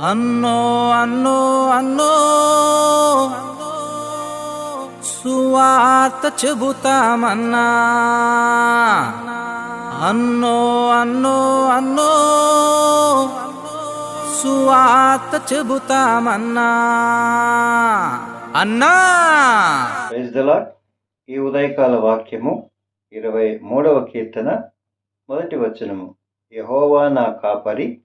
అన్నో అన్నో అన్నో సువార్త చెబుతామన్నా. అన్నో అన్నో అన్నో సువార్త చెబుతామన్నా. అన్నా! ఈ ఉదయకాల వాక్యము ఇరవై మూడవ కీర్తన మొదటి వచనము. యహోవా నా కాపరి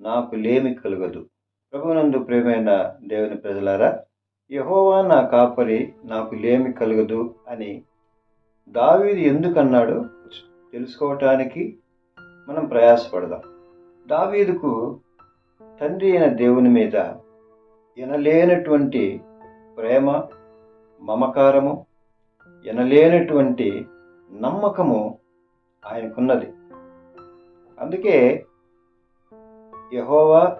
నాకు లేమి కలగదు. ప్రభునందు ప్రేమైన దేవుని ప్రజలారా యహోవా నా కాపరి నాకు లేమి కలగదు అని దావీది ఎందుకన్నాడు తెలుసుకోవటానికి మనం ప్రయాసపడదాం. దావీదుకు తండ్రి అయిన దేవుని మీద ఎనలేనటువంటి ప్రేమ మమకారము ఎనలేనటువంటి నమ్మకము ఆయనకున్నది. అందుకే యహోవా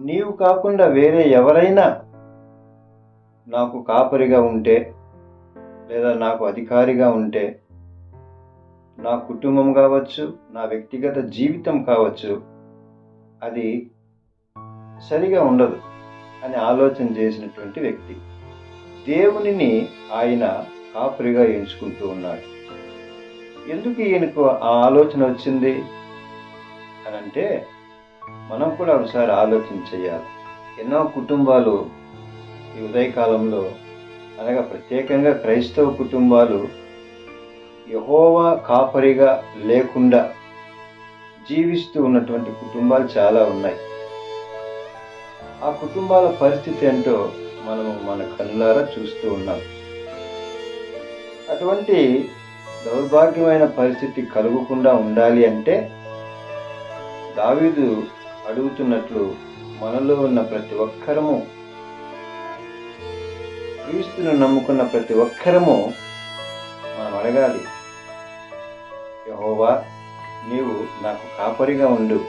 నీవు కాకుండా వేరే ఎవరైనా నాకు కాపరిగా ఉంటే లేదా నాకు అధికారిగా ఉంటే నా కుటుంబం కావచ్చు నా వ్యక్తిగత జీవితం కావచ్చు అది సరిగా ఉండదు అని ఆలోచన చేసినటువంటి వ్యక్తి. దేవునిని ఆయన కాపురిగా ఎంచుకుంటూ ఉన్నాడు. ఎందుకు ఈయనకు ఆ ఆలోచన వచ్చింది? అని అంటే మనం కూడా ఒకసారి ఆలోచన చేయాలి. ఎన్నో కుటుంబాలు ఈ ఉదయకాలంలో అనగా ప్రత్యేకంగా క్రైస్తవ కుటుంబాలు యహోవా కాపరిగా లేకుండా జీవిస్తూ ఉన్నటువంటి కుటుంబాలు చాలా ఉన్నాయి. ఆ కుటుంబాల పరిస్థితి ఏంటో మనము మన కళ్ళారా చూస్తూ ఉన్నాం. అటువంటి దౌర్భాగ్యమైన పరిస్థితి కలుగకుండా ఉండాలి అంటే దావీదు అడుగుతున్నట్లు మనలో ఉన్న ప్రతి ఒక్కరము క్రీస్తును నమ్ముకున్న ప్రతి ఒక్కరము మనం అడగాలి యహోవా నీవు నాకు కాపరిగా ఉండు.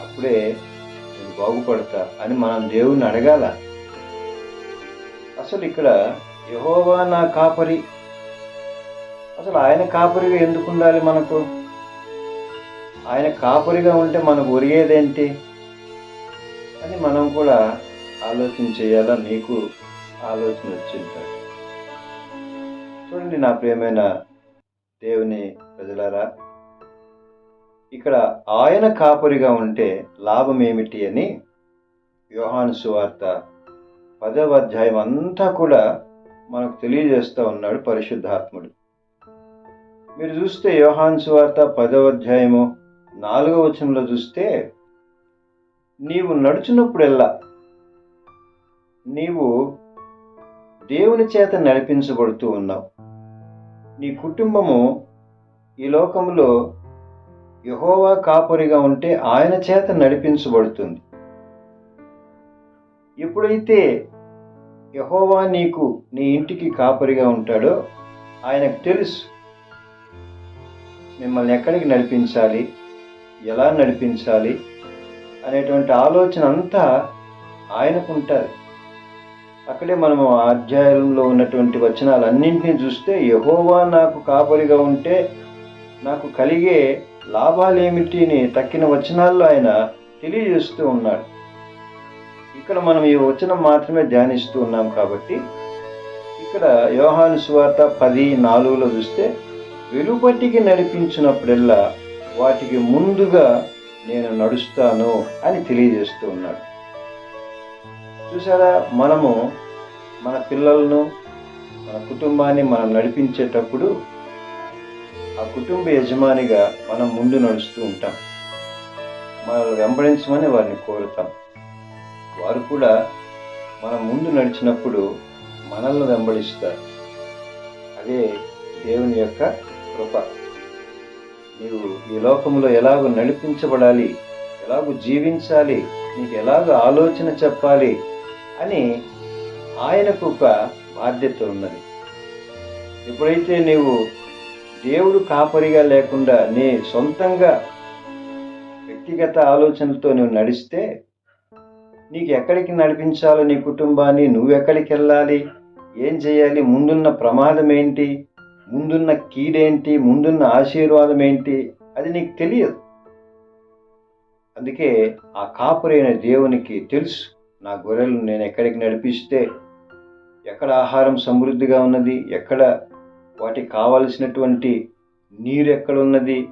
అప్పుడే నేను బాగుపడతా అని మనం దేవుణ్ణి అడగాల. అసలు ఇక్కడ యహోవా నా కాపరి అసలు ఆయన కాపరిగా ఎందుకు ఉండాలి మనకు? ఆయన కాపురిగా ఉంటే మనకు ఒరిగేదేంటి? అని మనం కూడా ఆలోచన చేయాలా నీకు ఆలోచన వచ్చింది? చూడండి నా ప్రియమైన దేవుని ప్రజలారా ఇక్కడ ఆయన కాపురిగా ఉంటే లాభం ఏమిటి అని యోహాను సువార్త పదవ అధ్యాయం అంతా కూడా మనకు తెలియజేస్తూ ఉన్నాడు పరిశుద్ధాత్ముడు. మీరు చూస్తే యోహాన్ సువార్త పదవ అధ్యాయము నాలుగో వచనంలో చూస్తే నీవు నడుచున్నప్పుడెల్లా నీవు దేవుని చేత నడిపించబడుతూ ఉన్నావు. నీ కుటుంబము ఈ లోకంలో యహోవా కాపరిగా ఉంటే ఆయన చేత నడిపించబడుతుంది. ఎప్పుడైతే యహోవా నీకు నీ ఇంటికి కాపరిగా ఉంటాడో ఆయనకు తెలుసు మిమ్మల్ని ఎక్కడికి నడిపించాలి? ఎలా నడిపించాలి అనేటువంటి ఆలోచన అంతా ఆయనకు ఉంటుంది. అక్కడే మనము అధ్యాయంలో ఉన్నటువంటి వచనాలన్నింటినీ చూస్తే యహోవా నాకు కాపరిగా ఉంటే నాకు కలిగే లాభాలు ఏమిటి అని తక్కిన వచనాల్లో ఆయన తెలియజేస్తూ ఉన్నాడు. ఇక్కడ మనం ఈ వచనం మాత్రమే ధ్యానిస్తూ ఉన్నాం కాబట్టి ఇక్కడ యోహాను సువార్త పది నాలుగులో చూస్తే వెలుపటికి నడిపించినప్పుడల్లా వాటికి ముందుగా నేను నడుస్తాను అని తెలియజేస్తూ ఉన్నాడు. చూసారా మనము మన పిల్లలను మన కుటుంబాన్ని మనం నడిపించేటప్పుడు ఆ కుటుంబ యజమానిగా మనం ముందు నడుస్తూ ఉంటాం. మనల్ని వెంబడించమని వారిని కోరుతాం. వారు కూడా మనం ముందు నడిచినప్పుడు మనల్ని వెంబడిస్తారు. అదే దేవుని యొక్క కృప. నీవు ఈ లోకంలో ఎలాగో నడిపించబడాలి? ఎలాగో జీవించాలి? నీకు ఎలాగో ఆలోచన చెప్పాలి? అని ఆయనకు ఒక బాధ్యత ఉన్నది. ఎప్పుడైతే నీవు దేవుడు కాపరిగా లేకుండా నీ సొంతంగా వ్యక్తిగత ఆలోచనలతో నువ్వు నడిస్తే నీకు ఎక్కడికి నడిపించాలో నీ కుటుంబాన్ని నువ్వెక్కడికి వెళ్ళాలి ఏం చేయాలి? ముందున్న ప్రమాదం ఏంటి? ముందున్న కీడేంటి? ముందున్న ఆశీర్వాదం ఏంటి అది నీకు తెలియదు. అందుకే ఆ కాపురైన దేవునికి తెలుసు. నా గొర్రెలు నేను ఎక్కడికి నడిపిస్తే ఎక్కడ ఆహారం సమృద్ధిగా ఉన్నది? ఎక్కడ వాటికి కావలసినటువంటి నీరు ఎక్కడ ఉన్నది?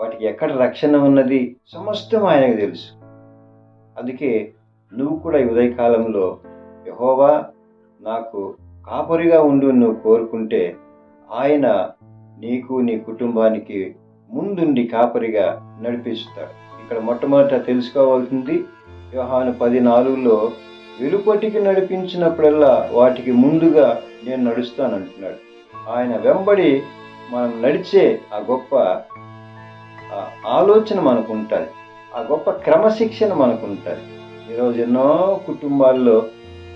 వాటికి ఎక్కడ రక్షణ ఉన్నది? సమస్తం ఆయనకు తెలుసు. అందుకే నువ్వు కూడా ఈ ఉదయకాలంలో యహోవా నాకు కాపరిగా ఉండు నువ్వు కోరుకుంటే ఆయన నీకు నీ కుటుంబానికి ముందుండి కాపరిగా నడిపిస్తాడు. ఇక్కడ మొట్టమొదట తెలుసుకోవాల్సింది వ్యవహాను పది నాలుగులో వెలుపటికి నడిపించినప్పుడల్లా వాటికి ముందుగా నేను నడుస్తానంటున్నాడు. ఆయన వెంబడి మనం నడిచే ఆ గొప్ప ఆలోచన మనకు ఉంటుంది ఆ గొప్ప క్రమశిక్షణ మనకు ఉంటుంది ఈరోజు ఎన్నో కుటుంబాల్లో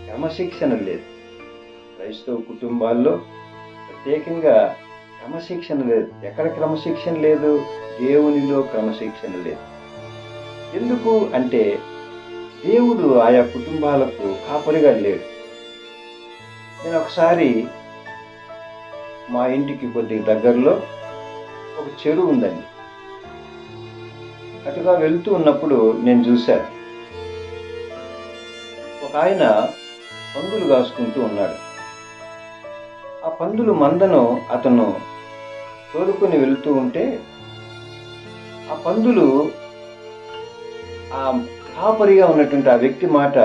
క్రమశిక్షణ లేదు. క్రైస్తవ కుటుంబాల్లో ప్రత్యేకంగా క్రమశిక్షణ లేదు. ఎక్కడ క్రమశిక్షణ లేదు? దేవునిలో క్రమశిక్షణ లేదు. ఎందుకు అంటే దేవుడు ఆయా కుటుంబాలకు కాపరిగా లేడు. నేను ఒకసారి మా ఇంటికి కొద్దిగా దగ్గరలో ఒక చెరువు ఉందండి. అటుగా వెళ్తూ ఉన్నప్పుడు నేను చూశాను. ఒక ఆయన పందులు కాసుకుంటూ ఉన్నాడు. ఆ పందులు మందను అతను తోడుకొని వెళుతూ ఉంటే ఆ పందులు ఆ కాపరిగా ఉన్నటువంటి ఆ వ్యక్తి మాట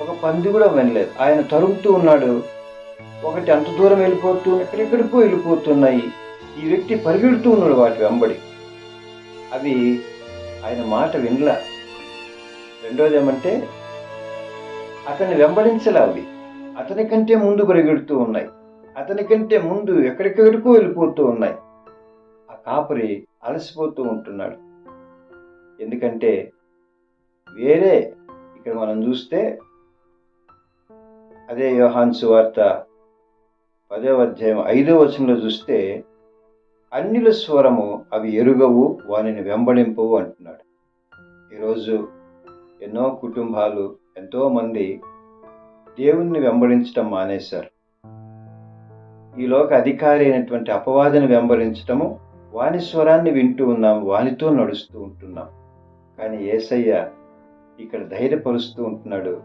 ఒక పంది కూడా వినలేదు. ఆయన తరుముతూ ఉన్నాడు. ఒకటి అంత దూరం వెళ్ళిపోతూ ఎక్కడెక్కడికో వెళ్ళిపోతున్నాయి. ఈ వ్యక్తి పరిగెడుతూ ఉన్నాడు వాటి వెంబడి. అవి ఆయన మాట వినలా. రెండోది ఏమంటే అతన్ని వెంబడించలే అవి. అతని కంటే ముందు పరిగెడుతూ ఉన్నాయి. అతనికంటే ముందు ఎక్కడికెక్కడికో వెళ్ళిపోతూ ఉన్నాయి. ఆ కాపరి అలసిపోతూ ఉంటున్నాడు. ఎందుకంటే వేరే ఇక్కడ మనం చూస్తే అదే యోహాన్ సువార్త పదో అధ్యాయం ఐదో వచనంలో చూస్తే అన్యుల స్వరము అవి ఎరుగవు వానిని వెంబడింపవు అంటున్నాడు. ఈరోజు ఎన్నో కుటుంబాలు ఎంతోమంది దేవుణ్ణి వెంబడించటం మానేశారు. ఈ లోక అధికారి అయినటువంటి అపవాదిని వెంబడించటము వాని స్వరాన్ని వింటూ ఉన్నాం వానితో నడుస్తూ ఉంటున్నాం. కానీ ఏసయ్య ఇక్కడ ధైర్యపరుస్తూ ఉంటున్నాడు.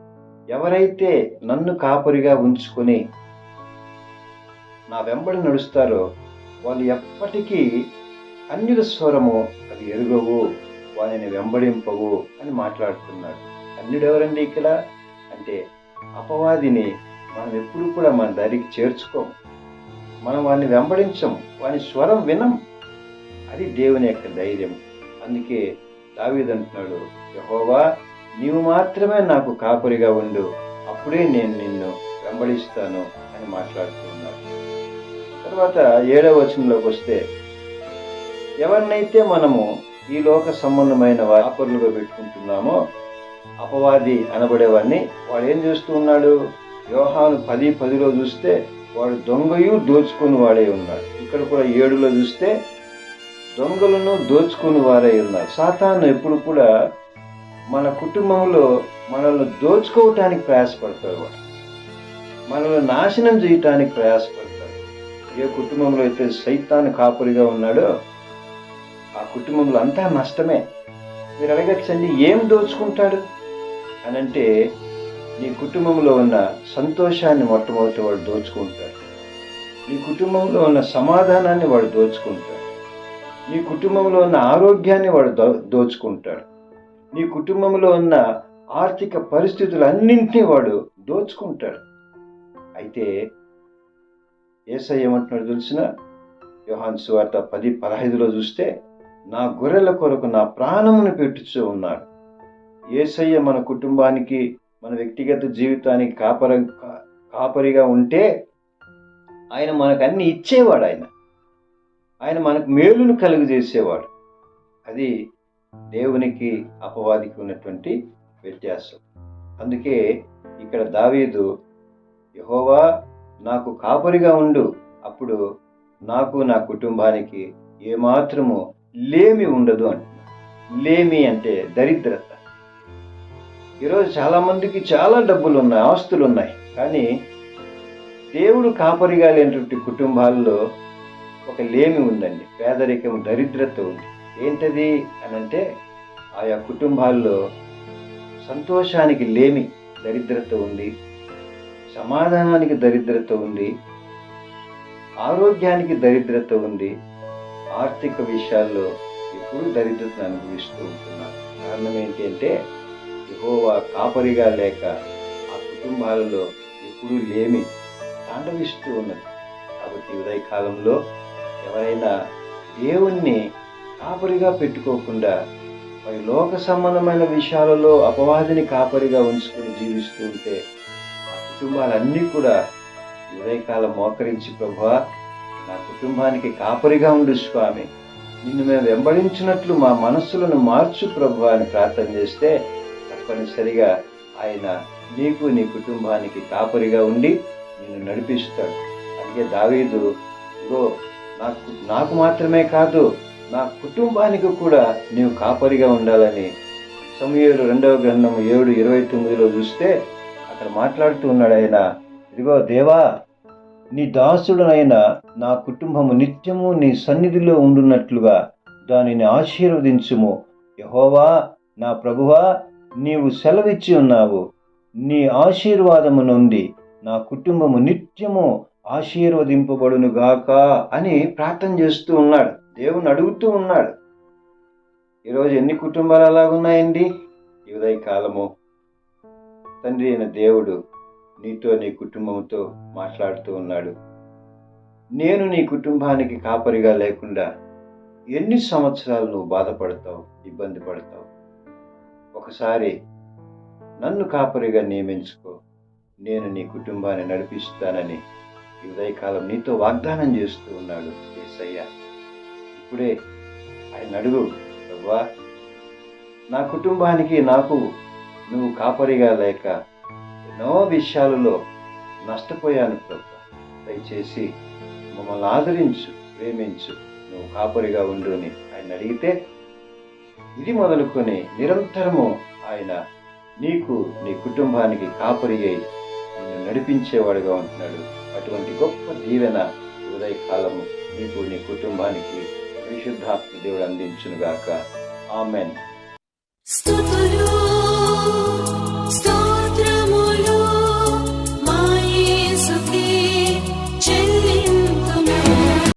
ఎవరైతే నన్ను కాపరిగా ఉంచుకొని నా వెంబడి నడుస్తారో వాళ్ళు ఎప్పటికీ అన్యుల స్వరము అది ఎరుగవు వాళ్ళని వెంబడింపవు అని మాట్లాడుతున్నాడు. అన్యుడెవరండి ఇక్కడ? అంటే అపవాదిని మనం ఎప్పుడు కూడా మన దారికి చేర్చుకోము. మనం వాడిని వెంబడించం వాని స్వరం వినం అది దేవుని యొక్క ధైర్యం అందుకే దావీదంటున్నాడు యహోవా నీవు మాత్రమే నాకు కాపురిగా ఉండు అప్పుడే నేను నిన్ను వెంబడిస్తాను అని మాట్లాడుతూ ఉన్నాడు. తర్వాత ఏడవ వచనంలోకి వస్తే ఎవరినైతే మనము ఈ లోక సంబంధమైన వ్యాపారులుగా పెట్టుకుంటున్నామో అపవాది అనబడేవాడిని వాడు ఏం చేస్తూ ఉన్నాడు? వ్యవహాను పది పదిలో చూస్తే వాడు దొంగయు దోచుకుని వాడే ఉన్నాడు. ఇక్కడ కూడా ఏడులో చూస్తే దొంగలను దోచుకుని వారే ఉన్నారు. సాతాను ఎప్పుడు కూడా మన కుటుంబంలో మనల్ని దోచుకోవటానికి ప్రయాసపడతాడు వాడు. మనల్ని నాశనం చేయటానికి ప్రయాసపడతాడు. ఏ కుటుంబంలో అయితే సైతాను కాపురిగా ఉన్నాడో ఆ కుటుంబంలో అంతా నష్టమే. మీరు అడగచ్చండి ఏం దోచుకుంటాడు? అని అంటే నీ కుటుంబంలో ఉన్న సంతోషాన్ని మొట్టమొదటి వాడు దోచుకుంటాడు. నీ కుటుంబంలో ఉన్న సమాధానాన్ని వాడు దోచుకుంటాడు. నీ కుటుంబంలో ఉన్న ఆరోగ్యాన్ని వాడు దో దోచుకుంటాడు. నీ కుటుంబంలో ఉన్న ఆర్థిక పరిస్థితులన్నింటినీ వాడు దోచుకుంటాడు. అయితే ఏసై ఏమంటున్నాడు తెలిసిన? యోహాన్ సువార్త పది పదహైదులో చూస్తే నా గొర్రెల కొరకు నా ప్రాణమును పెట్టుచూ ఉన్నాడు. ఏసయ్య మన కుటుంబానికి మన వ్యక్తిగత జీవితానికి కాపర కాపరిగా ఉంటే ఆయన మనకు అన్ని ఇచ్చేవాడు ఆయన. ఆయన మనకు మేలును కలుగు చేసేవాడు అది దేవునికి అపవాదికి ఉన్నటువంటి వ్యత్యాసం. అందుకే ఇక్కడ దావీదు యహోవా నాకు కాపరిగా ఉండు అప్పుడు నాకు నా కుటుంబానికి ఏమాత్రము లేమి ఉండదు అంటున్నాడు. లేమి అంటే దరిద్రత. ఈరోజు చాలా మందికి చాలా డబ్బులు ఉన్నాయి ఆస్తులు ఉన్నాయి కానీ దేవుడు కాపరిగా లేనటువంటి కుటుంబాల్లో ఒక లేమి ఉందండి పేదరికం దరిద్రత ఉంది. ఏంటది అని అంటే ఆయా కుటుంబాల్లో సంతోషానికి లేమి దరిద్రత ఉంది సమాధానానికి దరిద్రత ఉంది ఆరోగ్యానికి దరిద్రత ఉంది ఆర్థిక విషయాల్లో ఎప్పుడూ దరిద్రతను అనుభవిస్తూ ఉంటున్నారు కారణం ఏంటి అంటే యహోవా కాపరిగా లేక ఆ కుటుంబాలలో ఎప్పుడూ లేమి తాండవిస్తూ ఉన్నది. కాబట్టి ఉదయకాలంలో ఎవరైనా దేవుణ్ణి కాపరిగా పెట్టుకోకుండా మరి లోక సంబంధమైన విషయాలలో అపవాదిని కాపరిగా ఉంచుకొని జీవిస్తూ ఉంటే ఆ కుటుంబాలన్నీ కూడా ఉదయకాలం మోకరించి ప్రభువా నా కుటుంబానికి కాపరిగా ఉండు స్వామి. నిన్ను మేము వెంబడించినట్లు మా మనస్సులను మార్చు ప్రభు అని ప్రార్థన చేస్తే తప్పనిసరిగా ఆయన నీకు నీ కుటుంబానికి కాపరిగా ఉండి నిన్ను నడిపిస్తాడు. అందుకే దావీదు ఇగో నాకు నాకు మాత్రమే కాదు నా కుటుంబానికి కూడా నీవు కాపరిగా ఉండాలని సమయలు రెండవ గ్రంథం ఏడు ఇరవై తొమ్మిదిలో చూస్తే అక్కడ మాట్లాడుతూ ఉన్నాడు ఆయన ఇదిగో దేవా నీ దాసుడనైన నా కుటుంబము నిత్యము నీ సన్నిధిలో ఉండున్నట్లుగా దానిని ఆశీర్వదించుము. యహోవా నా ప్రభువా నీవు సెలవిచ్చి ఉన్నావు. నీ ఆశీర్వాదము నుండి నా కుటుంబము నిత్యము ఆశీర్వదింపబడును గాక అని ప్రార్థన చేస్తూ ఉన్నాడు. దేవుని అడుగుతూ ఉన్నాడు. ఈరోజు ఎన్ని కుటుంబాలు అలాగున్నాయండి ఈ ఉదయకాలము తండ్రి అయిన దేవుడు నీతో నీ కుటుంబంతో మాట్లాడుతూ ఉన్నాడు. నేను నీ కుటుంబానికి కాపరిగా లేకుండా ఎన్ని సంవత్సరాలు నువ్వు బాధపడతావు ఇబ్బంది పడతావు? ఒకసారి నన్ను కాపరిగా నియమించుకో. నేను నీ కుటుంబాన్ని నడిపిస్తానని ఈ ఉదయకాలం నీతో వాగ్దానం చేస్తూ ఉన్నాడు ఏసయ్య. ఇప్పుడే ఆయన అడుగు ప్రభా నా కుటుంబానికి నాకు నువ్వు కాపరిగా లేక ఎన్నో విషయాలలో నష్టపోయాను ప్రభు. దయచేసి మమ్మల్ని ఆదరించు ప్రేమించు. నువ్వు కాపరిగా ఉండు అని ఆయన అడిగితే ఇది మొదలుకొని నిరంతరము ఆయన నీకు నీ కుటుంబానికి కాపరి అయి నిన్ను నడిపించేవాడుగా ఉంటున్నాడు. అటువంటి గొప్ప దీవెన హృదయకాలము నీకు నీ కుటుంబానికి పరిశుద్ధాత్మ దేవుడు అందించునుగాక. ఆమెన్. స్తుతులు